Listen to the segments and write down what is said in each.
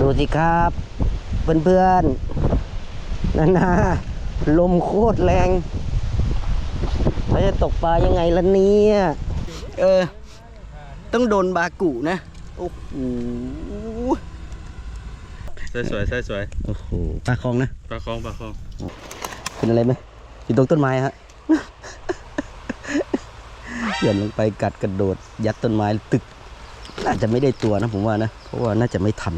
ดูสิครับ เพื่อนๆนั่นนะลมโคตรแรงเราจะตกปลายังไงล่ะเนี่ยเออ ต้องโดนบากุนะ โอ้โหสวยสวยสวยสวยโอ้โหปลาคลองนะปลาคลองปลาคลองเป็นอะไรไหมอยู่ตรงต้นไม้ฮะหย่อนลงไปกัดกระโดด ยัดต้นไม้ตึก น่าจะไม่ได้ตัวนะผมว่านะ เพราะว่าน่าจะไม่ทัน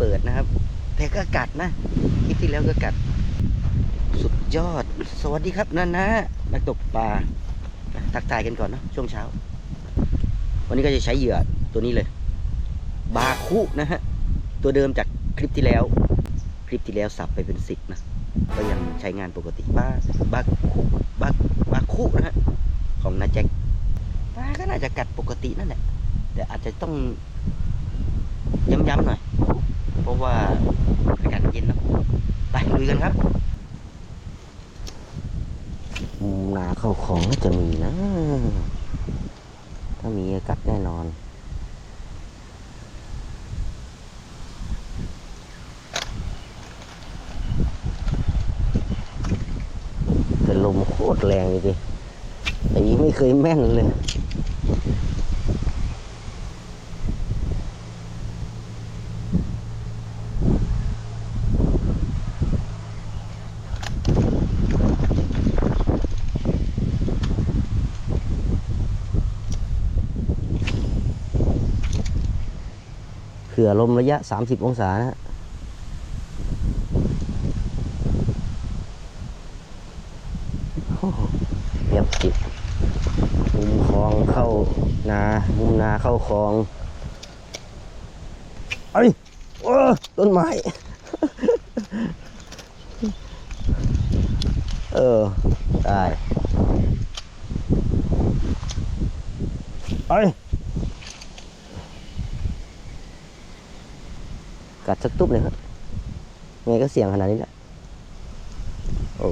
เปิดนะครับ แต่ก็กัดนะคลิปที่แล้วก็กัด สุดยอด สวัสดีครับนะนนะนักตกปลาทักทายกันก่อนเนอะช่วงเช้า วันนี้ก็จะใช้เหยื่อตัวนี้เลย บาคุนะฮะตัวเดิมจากคลิปที่แล้ว คลิปที่แล้วสับไปเป็นสิบนะ ก็ยังใช้งานปกติบาบาคุบาบาคุนะฮะของนาแจ็คปลาก็น่าจะกัดปกตินั่นแหละแต่อาจจะต้องย้ำๆหน่อย เพราะว่าอากาศเย็นเนะไปลุยกันครับนาเข้าของจะมีนะ ถ้ามีกัดแน่นอนแต่ลมโคตรแรงเลยดิตีไม่เคยแม่นเลย ผื่อลมระยะ 30 องศานะฮะโอ้โหเงียบกริบมุมคลองเข้านามุมนาเข้าคลองไอ้ยโอ้ต้นไม้ เออ ได้ไอ้ กัดสักตุ๊บเลยครับไงก็เสี่ยงขนาดนี้แหละโอ้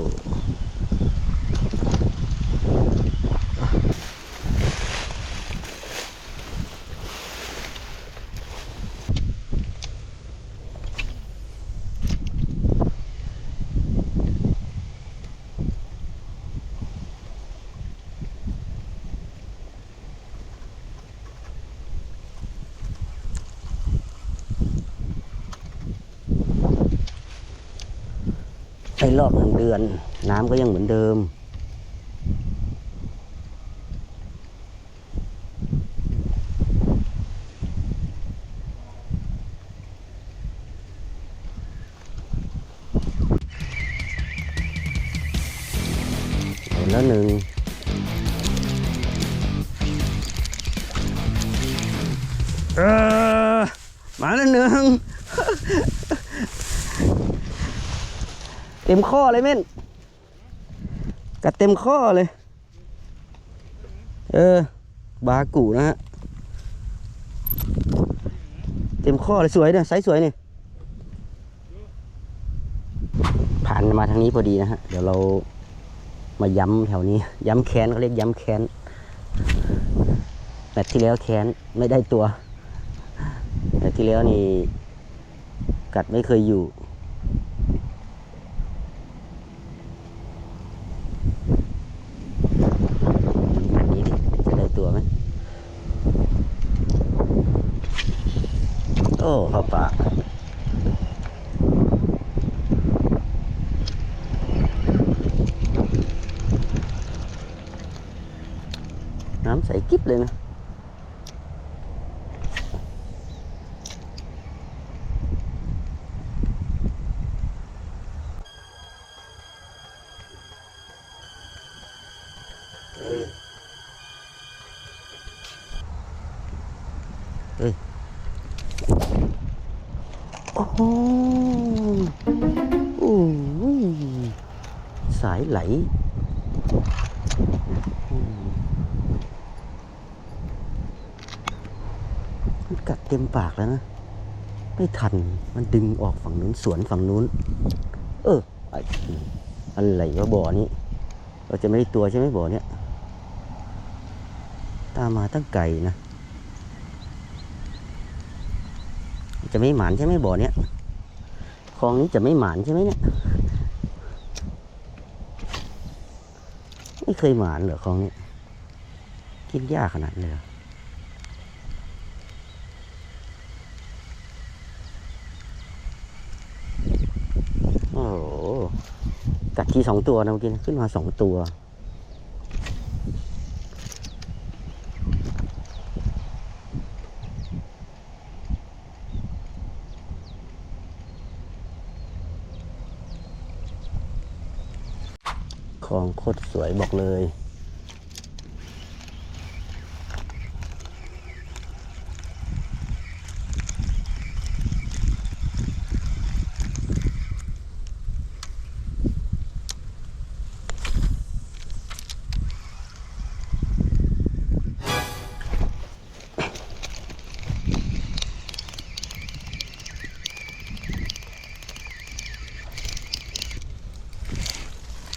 ไปรอบหนึ่งเดือน น้ำก็ยังเหมือนเดิม เห็นแล้วหนึ่งเออมาแล้วหนึ่ง เต็มข้อเลยเม่นกัดเต็มข้อเลย เออ บากูนะฮะ เต็มข้อเลยสวยเนี่ยไซส์สวยเนี่ยผ่านมาทางนี้พอดีนะฮะ เดี๋ยวเรามาย้ำแถวนี้ ย้ำแค้นเขาเรียกย้ำแค้นแบบที่แล้วแค้นไม่ได้ตัวแต่ที่แล้วนี่กัดไม่เคยอยู่ อันนี้ดิจะได้ตัวไหม โอ้เข้าป สายไหลมันกัดเต็มปากแล้วนะ ไม่ทันมันดึงออกฝั่งนู้นสวนฝั่งนู้น เออไออะไรวะบ่อนี้ เราจะไม่ได้ตัวใช่ไหมบ่อเนี้ยตามมาตั้งไก่นะ จะไม่หมานใช่ไหมบ่อเนี้ยคลองนี้จะไม่หมานใช่ไหมเนี่ย ไม่เคยหมานเหรอของนี้ กินยากขนาดเลยหรอโอ้โหกัดทีสองตัวนะเมื่อกี้ขึ้นมาสองตัว คลองโคตรสวยบอกเลย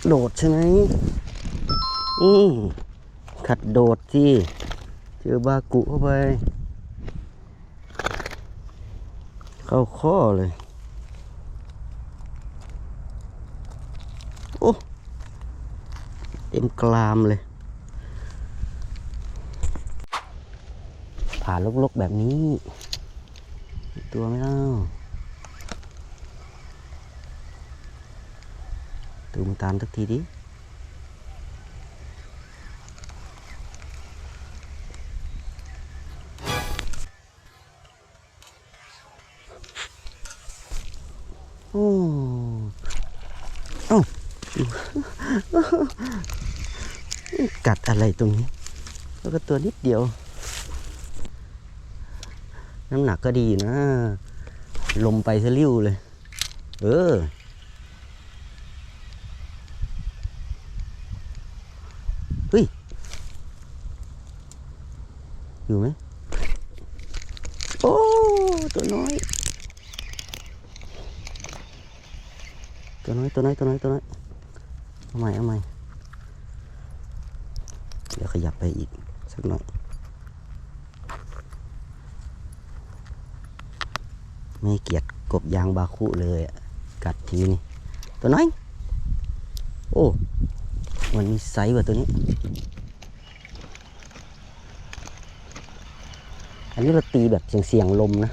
โดดใช่ไหมนี่ขัดโดดสิเจอบากุเข้าไป เข้าข้อเลย โอ้ เต็มกลามเลย ผ่านลกๆแบบนี้ ตัวไม่เล่า ตูมตามสักทีดิโอ้เอ้ากัดอะไรตรงนี้ แล้วก็ตัวนิดเดียว น้ำหนักก็ดีนะ ลมไปซะริ้วเลย เออ เฮ้ย อยู่ไหมโอ้ ตัวน้อย ตัวน้อย ตัวน้อย ตัวน้อย ตัวน้อย เอาใหม่ เอาใหม่ เดี๋ยวขยับไปอีก สักหน่อย ไม่เกลียดกบยางบาคุเลย กัดทีนี่ ตัวน้อย โอ้ มันมีไซส์กว่าตัวนี้ อันนี้เราตีแบบเสียงๆลมนะ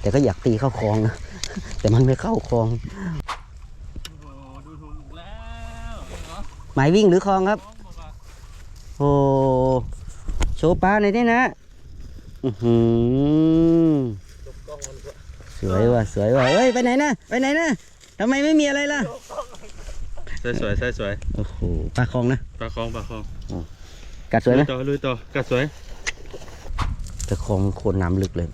แต่ก็อยากตีเข้าคลองนะ แต่มันไม่เข้าคลอง หมายวิ่งหรือคลองครับพร้โอ้โชว์ปลาหน่อยได้นะ อือหือสวยว่ะ สวยว่ะเอ้ย ไปไหนนะ ไปไหนนะทำไมไม่มีอะไรล่ะ ใส่สวยใส่สวยโอ้โหปลาคลองนะปลาคลองปลาคลองกัดสวยไหมลุต่อลุยต่อกัดสวย แต่คลองโคนน้ำลึกเลย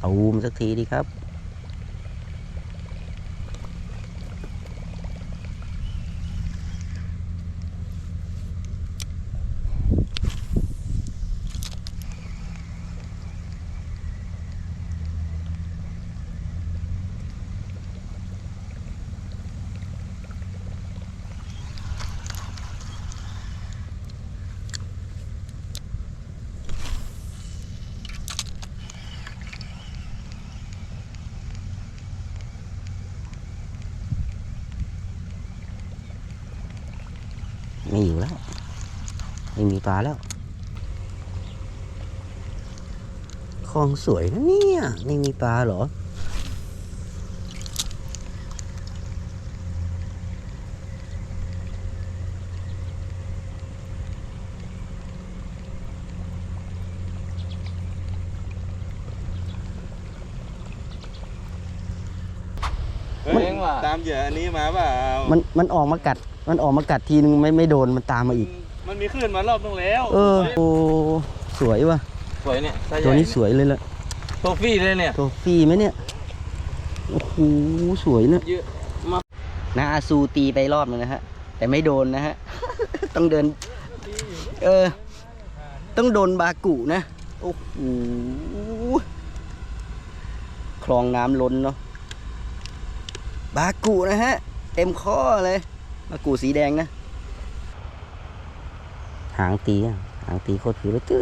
เอาอูมสักทีดีครับ ไม่มีปลาแล้วคลองสวยนะเนี่ย ไม่มีปลาเหรอเฮ้ยตามเหยื่ออันนี้มาเปล่า มันมันออกมากัด มันออกมากัดทีนึงไม่ไม่โดนมันตามมาอีก มันมีคลื่นมารอบนึงแล้วเออโอ้สวยว่ะ สวยเนี่ยไซส์ใหตัญ่วนี้สวยเลยล่ะโทฟี่เลยเนี่ยตัวฟรีไหมเนี่ยโอ้โหสวยนะเยอะมากนาอาซูตีไปรอบนึงนะฮะ แต่ไม่โดนนะฮะ ต้องเดิน เออ ต้องโดนบากุนะ โอ้โหคลองน้ำล้นเนาะบากุนะฮะ เต็มข้อเลยบากุสีแดงนะ หางตีหางตีโคตรผิวเลยตึ๊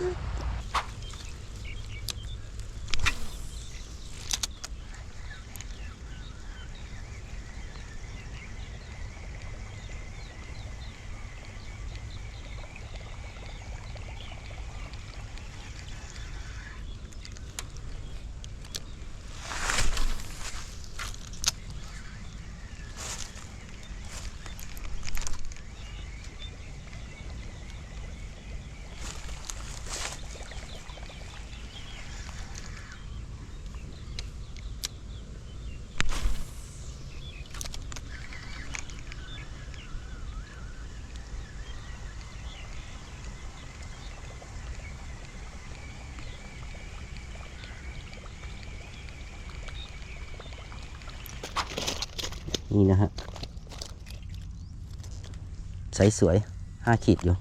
ด นี่นะฮะใสสวยห้าขีดอยู่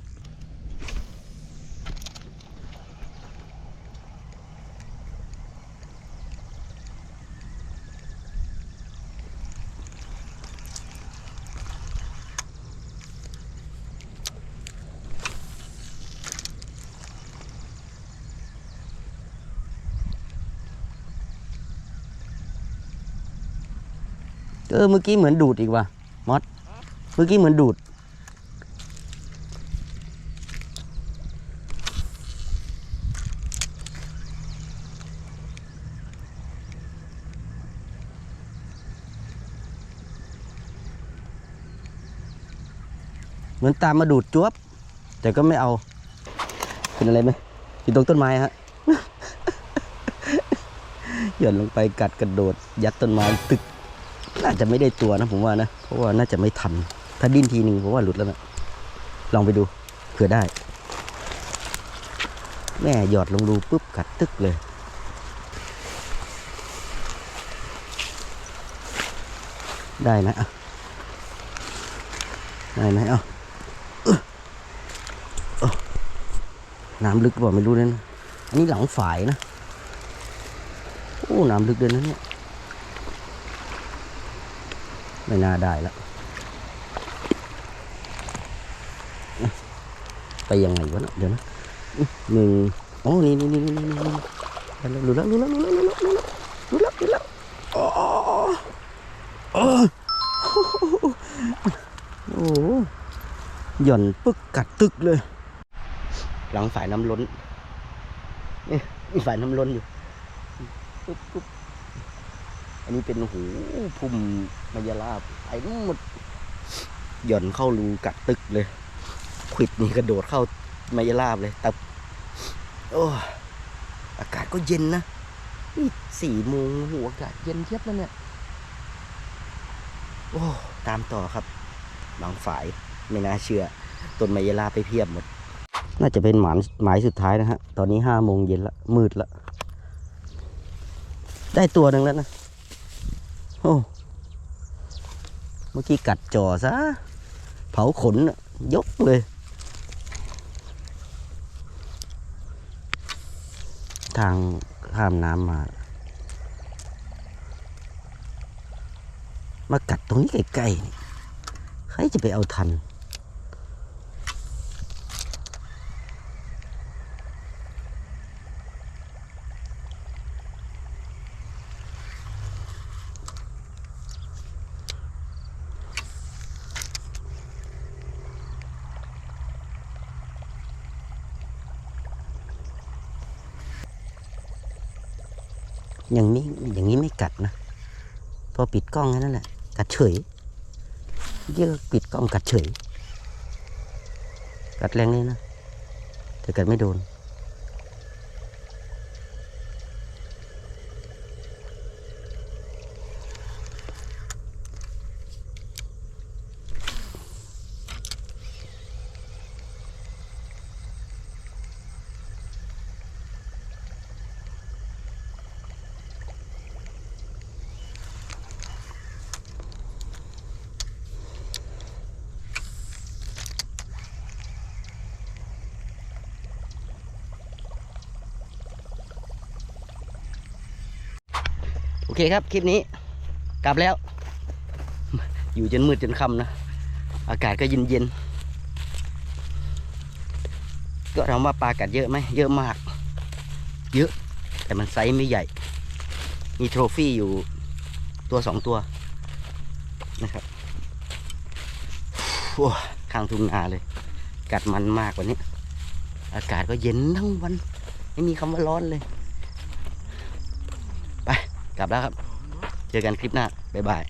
ออเมื่อกี้เหมือนดูดอีกว่ะมอสเมื่อกี้เหมือนดูด เหมือนตามมาดูดจวบ แต่ก็ไม่เอา เป็นอะไรไหมอยู่ตรงต้นไม้ฮะหย่อนลงไปกัดกระโดด ยัดต้นไม้ตึก จะไม่ได้ตัวนะผมว่านะ เพราะว่าน่าจะไม่ทัน ถ้าดิ้นทีหนึ่งผมว่าหลุดแล้วนะลองไปดูเผื่อได้ แม่หยอดลงรูปุ๊บกัดตึกเลยได้นะได้ไหมเอ้าอึ๊ะเอ้าน้ำลึกหรือเปล่าไม่รู้เลยนะอันนี้หลังฝายนะ โอ้ น้ำลึกเลยนะเนี่ย ไม่น่าได้แล้วไปยังไงวะเนาะเดี๋ยวนะหนึ่งอ๋อนี่นี่นี่นี่นี่นี่รู้แล้วรู้แล้วรู้แล้วรู้แล้วรู้แล้วรู้แล้วรู้แล้วอ๋อโอ้โหหย่อนปึกกัดตึกเลย หลังฝ่ายน้ำล้นนี่มีฝ่ายน้ำล้นอยู่ปุ๊บปุ๊บ อันนี้เป็นหูพุ่มมายาลาบไอ้หมดหย่อนเข้ารูกัดตึกเลยขวิดนี่กระโดดเข้ามายาลาบเลยตับโอ้อากาศก็เย็นนะนี่สี่โมงหัวอากาศเย็นเทียบแล้วเนี่ย โอ้ตามต่อครับ บางฝ่ายไม่น่าเชื่อต้นมายาลาไปเพียบหมด น่าจะเป็นหมายหมายสุดท้ายนะฮะ ตอนนี้ห้าโมงเย็นละมืดละ ได้ตัวหนึ่งแล้วนะ โอ้เมื่อกี้กัดจอซะ เผาขนยกเลย ทางข้ามน้ำมา มากัดตรงนี้ใกล้ๆ ใครจะไปเอาทัน อย่างนี้อย่างนี้ไม่กัดนะ พอปิดกล้องแค่นั้นแหละ กัดเฉยเยอะปิดกล้องกัดเฉย กัดแรงเลยนะแต่กัดไม่โดน ครับ คลิปนี้ กลับแล้ว อยู่จนมืดจนค่ำนะ อากาศก็เย็นเย็นๆก็ถามว่าปลากัดเยอะไหมเยอะมาก เยอะ แต่มันไซส์ไม่ใหญ่ มีโทรฟี่อยู่ตัวสองตัวนะครับโอ้ข้างทุ่งนาเลย กัดมันมากกว่านี้ อากาศก็เย็นทั้งวัน ไม่มีคำว่าร้อนเลย กลับแล้วครับ เจอกันคลิปหน้า บ๊ายบาย